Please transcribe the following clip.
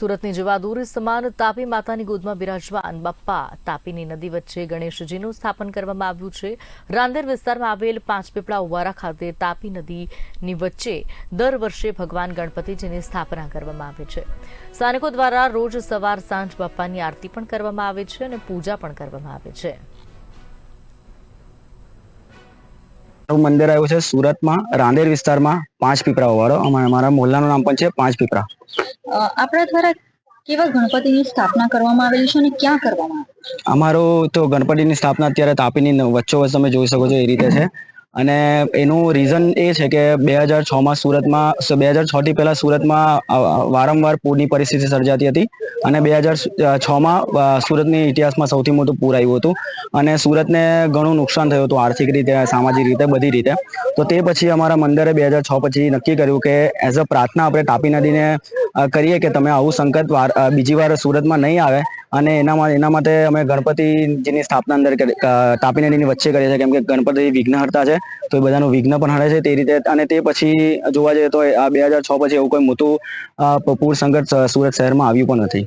સુરતની જવાદોરી સમાન તાપી માતાની ગોદમાં બિરાજમાન બપ્પા. તાપીની નદી વચ્ચે ગણેશજીનું સ્થાપન કરવામાં આવ્યું છે. રાંદેર વિસ્તારમાં આવેલ પાંચપીપળા ઉવારા ખાતે તાપી નદીની વચ્ચે દર વર્ષે ભગવાન ગણપતિજીની સ્થાપના કરવામાં આવે છે. સ્થાનિકો દ્વારા રોજ સવાર સાંજ બપ્પાની આરતી પણ કરવામાં આવે છે અને પૂજા પણ કરવામાં આવે છે. મંદિર આવ્યું છે સુરતમાં રાંદેર વિસ્તારમાં પાંચ પીપરા વાળો અમારા મોહલ્લાનું નામ પણ છે પાંચ પીપળા. અ, આપણા દ્વારા કેવા ગણપતિની સ્થાપના કરવામાં આવેલી છે અને ક્યાં કરવામાં અમારો તો ગણપતિની સ્થાપના અત્યારે તાપીની ન- વચ્ચોવચ્ચ તમે જોઈ શકો છો એ રીતે છે. અને એનું રીઝન એ છે કે બે હજાર છમાં સુરતમાં બે હજાર છ થી પહેલા સુરતમાં વારંવાર પૂરની પરિસ્થિતિ સર્જાતી હતી અને બે હજાર છમાં સુરતની ઇતિહાસમાં સૌથી મોટું પૂર આવ્યું હતું અને સુરતને ઘણું નુકસાન થયું હતું આર્થિક રીતે, સામાજિક રીતે, બધી રીતે. તો તે પછી અમારા મંદિરે બે હજાર છ પછી નક્કી કર્યું કે એઝ અ પ્રાર્થના આપણે તાપી નદીને કરીએ કે તમે આવું સંકટ બીજી વાર સુરતમાં નહીં આવે અને એના એના માટે અમે ગણપતિજીની સ્થાપના અંદર તાપી નદીની વચ્ચે કરીએ છીએ, કેમ કે ગણપતિ વિઘ્નહર્તા છે, તો એ બધાનું વિઘ્ન પણ હરે છે તે રીતે, અને તે પછી જોવા જઈએ તો આ બે હજાર છ પછી એવું કોઈ મોટું પૂર સંકટ સુરત શહેરમાં આવ્યું પણ નથી.